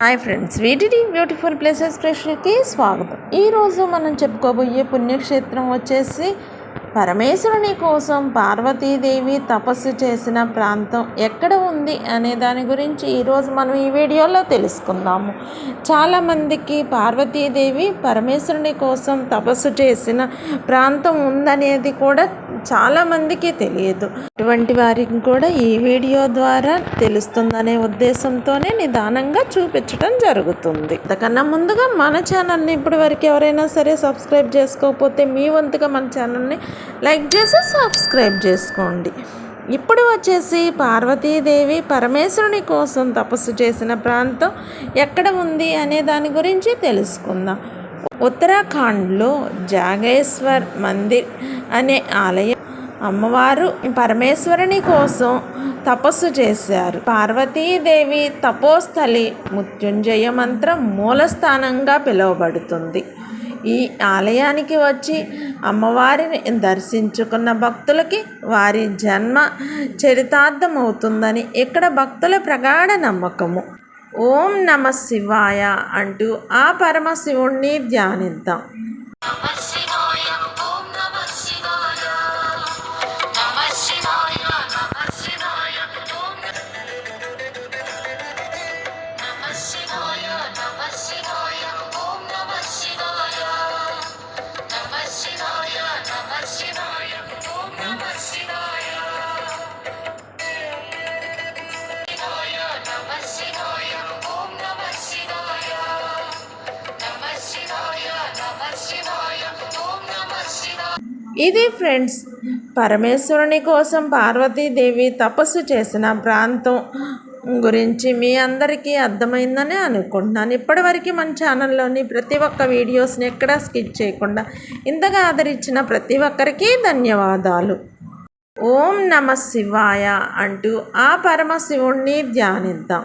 Hi friends వీటిడి beautiful places స్పెషల్కి స్వాగతం. ఈరోజు మనం చెప్పుకోబోయే పుణ్యక్షేత్రం వచ్చేసి పరమేశ్వరుని కోసం పార్వతీదేవి తపస్సు చేసిన ప్రాంతం ఎక్కడ ఉంది అనే దాని గురించి ఈరోజు మనం ఈ వీడియోలో తెలుసుకుందాము. చాలామందికి పార్వతీదేవి పరమేశ్వరుని కోసం తపస్సు చేసిన ప్రాంతం ఉందనేది కూడా చాలామందికి తెలియదు. అటువంటి వారికి కూడా ఈ వీడియో ద్వారా తెలుస్తుందనే ఉద్దేశంతోనే నిదానంగా చూపించడం జరుగుతుంది. అంతకన్నా ముందుగా మన ఛానల్ని ఇప్పటి వరకు ఎవరైనా సరే సబ్స్క్రైబ్ చేసుకోకపోతే మీ వంతుగా మన ఛానల్ని లైక్ చేసి సబ్స్క్రైబ్ చేసుకోండి. ఇప్పుడు వచ్చేసి పార్వతీదేవి పరమేశ్వరుని కోసం తపస్సు చేసిన ప్రాంతం ఎక్కడ ఉంది అనే దాని గురించి తెలుసుకుందాం. ఉత్తరాఖండ్లో జాగేశ్వర్ మందిర్ అనే ఆలయం అమ్మవారు పరమేశ్వరుని కోసం తపస్సు చేశారు. పార్వతీదేవి తపోస్థలి మృత్యుంజయ మంత్రం మూలస్థానంగా పిలువబడుతుంది. ఈ ఆలయానికి వచ్చి అమ్మవారిని దర్శించుకున్న భక్తులకి వారి జన్మ చరితార్థమవుతుందని ఇక్కడ భక్తుల ప్రగాఢ నమ్మకము. ఓం నమ శివాయ అంటూ ఆ పరమశివుణ్ణి ధ్యానిద్దాం. ఇది ఫ్రెండ్స్ పరమేశ్వరుని కోసం పార్వతీదేవి తపస్సు చేసిన ప్రాంతం గురించి మీ అందరికీ అర్థమైందని అనుకుంటున్నాను. ఇప్పటివరకు మన ఛానల్లోని ప్రతి ఒక్క వీడియోస్ని ఎక్కడా స్కిప్ చేయకుండా ఇంతగా ఆదరించిన ప్రతి ఒక్కరికి ధన్యవాదాలు. ఓం నమ శివాయ అంటూ ఆ పరమశివుణ్ణి ధ్యానిద్దాం.